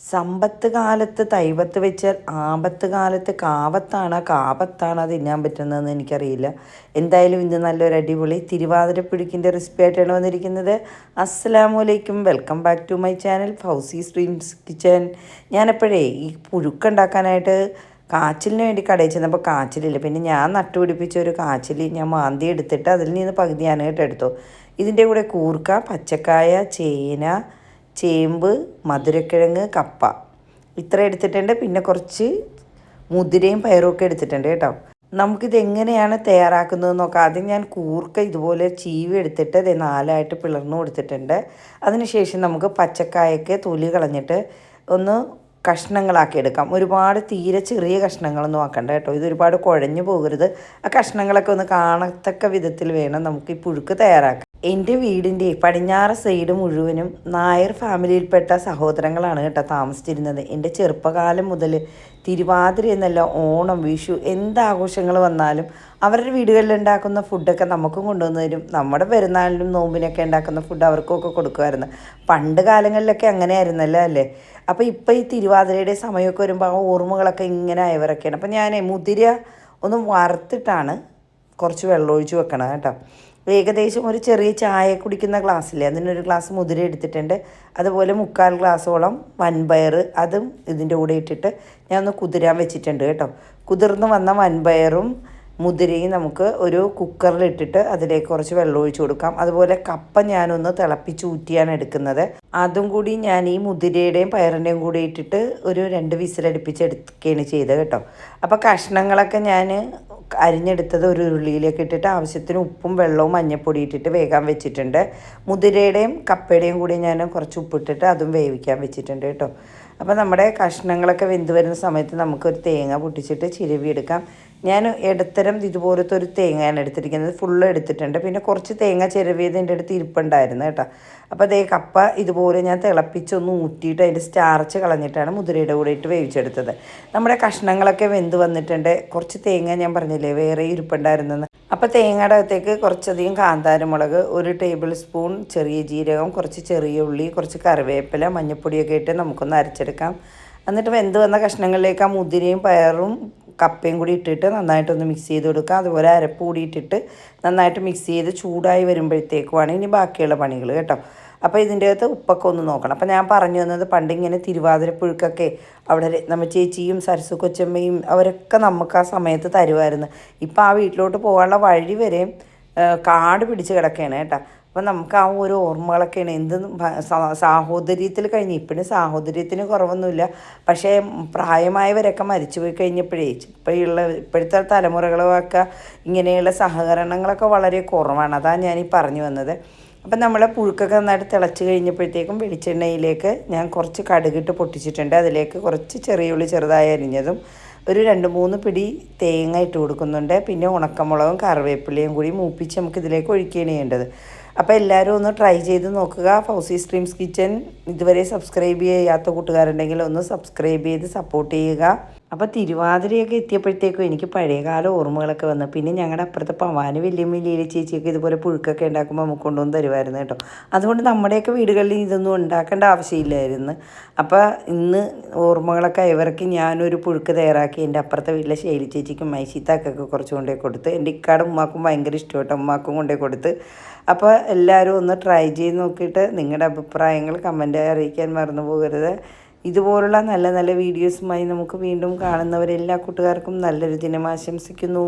സമ്പത്ത് കാലത്ത് തൈവത്ത് വെച്ചാൽ ആപത്ത് കാലത്ത് കാവത്താണ് കാപത്താണ് തിന്നാൻ പറ്റുന്നതെന്ന് എനിക്കറിയില്ല. എന്തായാലും ഇന്ന് നല്ലൊരു അടിപൊളി തിരുവാതിര പിടിക്കിന്റെ റെസിപ്പി ആയിട്ടാണ് വന്നിരിക്കുന്നത്. അസ്സലാമു അലൈക്കും welcome back to my channel Fousi streams kitchen. ഞാനെപ്പോഴേ ഈ പുഴുക്കുണ്ടാക്കാനായിട്ട് കാച്ചിലിന് വേണ്ടി കടയിൽ ചെന്നപ്പോൾ കാച്ചിലില്ല. പിന്നെ ഞാൻ നട്ടുപിടിപ്പിച്ച ഒരു കാച്ചിൽ ഞാൻ മാന്തി എടുത്തിട്ട് അതിൽ നിന്ന് പകുതി ഞാനായിട്ട് എടുത്തു. ഇതിന്റെ കൂടെ കൂർക്ക പച്ചക്കായ ചേന ചേമ്പ് മധുരക്കിഴങ്ങ് കപ്പ. ഇത്ര എടുത്തിട്ടുണ്ട്. പിന്നെ കുറച്ച് മുതിരയും പയറും ഒക്കെ എടുത്തിട്ടുണ്ട് കേട്ടോ. നമുക്കിത് എങ്ങനെയാണ് തയ്യാറാക്കുന്നത് നോക്കാം ആദ്യം ഞാൻ കൂർക്ക ഇതുപോലെ ചീവി എടുത്തിട്ട് ഇത് നാലായിട്ട് പിളർന്നു കൊടുത്തിട്ടുണ്ട്. അതിനുശേഷം നമുക്ക് പച്ചക്കായൊക്കെ തൊലി കളഞ്ഞിട്ട് ഒന്ന് കഷ്ണങ്ങളാക്കി എടുക്കാം. ഒരുപാട് തീരെ ചെറിയ കഷ്ണങ്ങളൊന്നും ആക്കണ്ട കേട്ടോ. ഇത് ഒരുപാട് കുഴഞ്ഞു പോകരുത്. ആ കഷ്ണങ്ങളൊക്കെ ഒന്ന് കാണത്തക്ക വിധത്തിൽ വേണം നമുക്ക് ഈ പുഴുക്ക് തയ്യാറാക്കാൻ. എന്റെ വീടിന്റെ പടിഞ്ഞാറ് സൈഡ് മുഴുവനും നായർ ഫാമിലിയിൽപ്പെട്ട സഹോദരങ്ങളാണ് കേട്ടോ താമസിച്ചിരുന്നത്. എന്റെ ചെറുപ്പകാലം മുതൽ തിരുവാതിര എന്നല്ല ഓണം വിഷു എന്ത് ആഘോഷങ്ങൾ വന്നാലും അവരുടെ വീടുകളിൽ ഉണ്ടാക്കുന്ന ഫുഡൊക്കെ നമുക്കും കൊണ്ടുവന്ന് തരും. നമ്മുടെ പെരുന്നാളിനും നോമ്പിനൊക്കെ ഉണ്ടാക്കുന്ന ഫുഡ് അവർക്കൊക്കെ കൊടുക്കുമായിരുന്നു. പണ്ട് കാലങ്ങളിലൊക്കെ അങ്ങനെയായിരുന്നല്ലോ അല്ലേ? അപ്പോൾ ഇപ്പോൾ ഈ തിരുവാതിരയുടെ സമയമൊക്കെ വരുമ്പോൾ ആ ഓർമ്മകളൊക്കെ ഇങ്ങനെ ആയവരൊക്കെയാണ്. അപ്പോൾ ഞാൻ മുതിര ഒന്ന് വറുത്തിട്ടാണ് കുറച്ച് വെള്ളം ഒഴിച്ച് വെക്കണം കേട്ടോ. ഏകദേശം ഒരു ചെറിയ ചായ കുടിക്കുന്ന ഗ്ലാസ്സില്ലേ? അതിനൊരു ഗ്ലാസ് മുതിര എടുത്തിട്ടുണ്ട്. അതുപോലെ മുക്കാൽ ഗ്ലാസ്സോളം വൻപയർ അതും ഇതിന്റെ കൂടെ ഇട്ടിട്ട് ഞാൻ ഒന്ന് കുതിരാൻ വെച്ചിട്ടുണ്ട് കേട്ടോ. കുതിർന്ന് വന്ന വൻപയറും മുതിരയും നമുക്ക് ഒരു കുക്കറിലിട്ടിട്ട് അതിലേക്ക് കുറച്ച് വെള്ളം ഒഴിച്ചു കൊടുക്കാം. അതുപോലെ കപ്പ ഞാനൊന്ന് തിളപ്പിച്ച് ഊറ്റിയാണ് എടുക്കുന്നത്. അതും കൂടി ഞാൻ ഈ മുതിരയുടെയും പയറിന്റെയും കൂടി ഇട്ടിട്ട് ഒരു രണ്ട് വിസിലടുപ്പിച്ച് എടുക്കുകയാണ് ചെയ്തത് കേട്ടോ. അപ്പോൾ കഷ്ണങ്ങളൊക്കെ ഞാൻ അരിഞ്ഞെടുത്തത് ഒരു ഉരുളിയിലേക്ക് ഇട്ടിട്ട് ആവശ്യത്തിന് ഉപ്പും വെള്ളവും മഞ്ഞപ്പൊടി ഇട്ടിട്ട് വേകാൻ വെച്ചിട്ടുണ്ട്. മുതിരയുടെയും കപ്പയുടെയും കൂടി ഞാൻ കുറച്ച് ഉപ്പിട്ടിട്ട് അതും വേവിക്കാൻ വെച്ചിട്ടുണ്ട് കേട്ടോ. അപ്പോൾ നമ്മുടെ കഷ്ണങ്ങളൊക്കെ വെന്ത് വരുന്ന സമയത്ത് നമുക്കൊരു തേങ്ങ പൊട്ടിച്ചിട്ട് ചിരവി എടുക്കാം ഞാൻ ഇടത്തരം ഇതുപോലത്തെ ഒരു തേങ്ങയാണ് എടുത്തിരിക്കുന്നത്. ഫുള്ള് എടുത്തിട്ടുണ്ട്. പിന്നെ കുറച്ച് തേങ്ങ ചിരവിയത് എന്റെ അടുത്ത് ഇരിപ്പുണ്ടായിരുന്നു കേട്ടോ. അപ്പോൾ അതേ കപ്പ ഇതുപോലെ ഞാൻ തിളപ്പിച്ചൊന്ന് ഊറ്റിയിട്ട് അതിന്റെ സ്റ്റാർച്ച് കളഞ്ഞിട്ടാണ് മുതിരയുടെ കൂടെ ഇട്ട് വേവിച്ചെടുത്തത്. നമ്മുടെ കഷ്ണങ്ങളൊക്കെ വെന്ത് വന്നിട്ടുണ്ട്. കുറച്ച് തേങ്ങ ഞാൻ പറഞ്ഞില്ലേ വേറെ ഇരിപ്പുണ്ടായിരുന്നെന്ന്. അപ്പോൾ തേങ്ങയുടെ അകത്തേക്ക് കുറച്ചധികം കാന്താരമുളക് ഒരു ടേബിൾ സ്പൂൺ ചെറിയ ജീരകം കുറച്ച് ചെറിയ ഉള്ളി കുറച്ച് കറിവേപ്പില മഞ്ഞൾപ്പൊടിയൊക്കെ ഇട്ട് നമുക്കൊന്ന് അരച്ചെടുക്കാം. എന്നിട്ട് വെന്ത് വന്ന കഷ്ണങ്ങളിലേക്ക് ആ മുതിരയും പയറും കപ്പയും കൂടി ഇട്ടിട്ട് നന്നായിട്ടൊന്ന് മിക്സ് ചെയ്ത് കൊടുക്കുക. അതുപോലെ അരപ്പ് കൂടി ഇട്ടിട്ട് നന്നായിട്ട് മിക്സ് ചെയ്ത് ചൂടായി വരുമ്പോഴത്തേക്കുമാണ് ഇനി ബാക്കിയുള്ള പണികൾ കേട്ടോ. അപ്പോൾ ഇതിന്റെ അകത്ത് ഉപ്പൊക്കെ ഒന്ന് നോക്കണം. അപ്പോൾ ഞാൻ പറഞ്ഞു തന്നത് പണ്ട് ഇങ്ങനെ തിരുവാതിരപ്പുഴുക്കൊക്കെ അവിടെ നമ്മൾ ചേച്ചിയും സരസു കൊച്ചമ്മയും അവരൊക്കെ നമുക്ക് ആ സമയത്ത് തരുമായിരുന്നു. ഇപ്പോൾ ആ വീട്ടിലോട്ട് പോകാനുള്ള വഴി വരെയും കാട് പിടിച്ച് കിടക്കുകയാണ് കേട്ടോ. അപ്പം നമുക്ക് ആ ഓരോ ഓർമ്മകളൊക്കെയാണ്. എന്ത് സാഹോദര്യത്തിൽ കഴിഞ്ഞ്. ഇപ്പോഴും സാഹോദര്യത്തിന് കുറവൊന്നുമില്ല. പക്ഷേ പ്രായമായവരൊക്കെ മരിച്ചു പോയി കഴിഞ്ഞപ്പോഴേ ഇപ്പോഴുള്ള ഇപ്പോഴത്തെ തലമുറകളൊക്കെ ഇങ്ങനെയുള്ള സഹകരണങ്ങളൊക്കെ വളരെ കുറവാണ്. അതാണ് ഞാൻ ഈ പറഞ്ഞു വന്നത്. അപ്പം നമ്മളെ പുഴുക്കൊക്കെ നന്നായിട്ട് തിളച്ച് കഴിഞ്ഞപ്പോഴത്തേക്കും വെളിച്ചെണ്ണയിലേക്ക് ഞാൻ കുറച്ച് കടുകിട്ട് പൊട്ടിച്ചിട്ടുണ്ട്. അതിലേക്ക് കുറച്ച് ചെറിയ ഉള്ളി ചെറുതായി അരിഞ്ഞതും ഒരു രണ്ട് മൂന്ന് പിടി തേങ്ങ ഇട്ട് കൊടുക്കുന്നുണ്ട്. പിന്നെ ഉണക്കമുളകും കറിവേപ്പിലയും കൂടി മൂപ്പിച്ച് നമുക്ക് ഇതിലേക്ക് ഒഴിക്കുകയാണ് ചെയ്യേണ്ടത്. അപ്പോൾ എല്ലാവരും ഒന്ന് ട്രൈ ചെയ്ത് നോക്കുക. ഫൗസി സ്ട്രീംസ് കിച്ചൻ ഇതുവരെ സബ്സ്ക്രൈബ് ചെയ്യാത്ത കൂട്ടുകാരുണ്ടെങ്കിൽ ഒന്ന് സബ്സ്ക്രൈബ് ചെയ്ത് സപ്പോർട്ട് ചെയ്യുക. അപ്പോൾ തിരുവാതിരയൊക്കെ എത്തിയപ്പോഴത്തേക്കും എനിക്ക് പഴയകാല ഓർമ്മകളൊക്കെ വന്നു. പിന്നെ ഞങ്ങളുടെ അപ്പുറത്തെ പവാന് വലിയ ലീല ചേച്ചിയൊക്കെ ഇതുപോലെ പുഴുക്കൊക്കെ ഉണ്ടാക്കുമ്പോൾ നമുക്ക് കൊണ്ടുവന്ന് തരുമായിരുന്നു കേട്ടോ. അതുകൊണ്ട് നമ്മുടെയൊക്കെ വീടുകളിൽ ഇതൊന്നും ഉണ്ടാക്കേണ്ട ആവശ്യമില്ലായിരുന്നു. അപ്പോൾ ഇന്ന് ഓർമ്മകളൊക്കെ ഇവർക്ക് ഞാനൊരു പുഴുക്ക് തയ്യാറാക്കി എന്റെ അപ്പുറത്തെ വീട്ടിലെ ശൈലി ചേച്ചിക്കും മൈശീത്താക്കൊക്കെ കുറച്ച് കൊണ്ടേ കൊടുത്ത് എന്റെ ഇക്കാട് ഉമ്മാക്കും ഭയങ്കര ഇഷ്ടമായിട്ട് ഉമ്മാക്കും കൊണ്ടേ കൊടുത്ത്. അപ്പോൾ എല്ലാവരും ഒന്ന് ട്രൈ ചെയ്ത് നോക്കിയിട്ട് നിങ്ങളുടെ അഭിപ്രായങ്ങൾ കമന്റായി അറിയിക്കാൻ മറന്നു പോകരുത്. ഇതുപോലുള്ള നല്ല നല്ല വീഡിയോസുമായി നമുക്ക് വീണ്ടും കാണുന്നവരെല്ലാ കൂട്ടുകാർക്കും നല്ലൊരു ദിനം ആശംസിക്കുന്നു.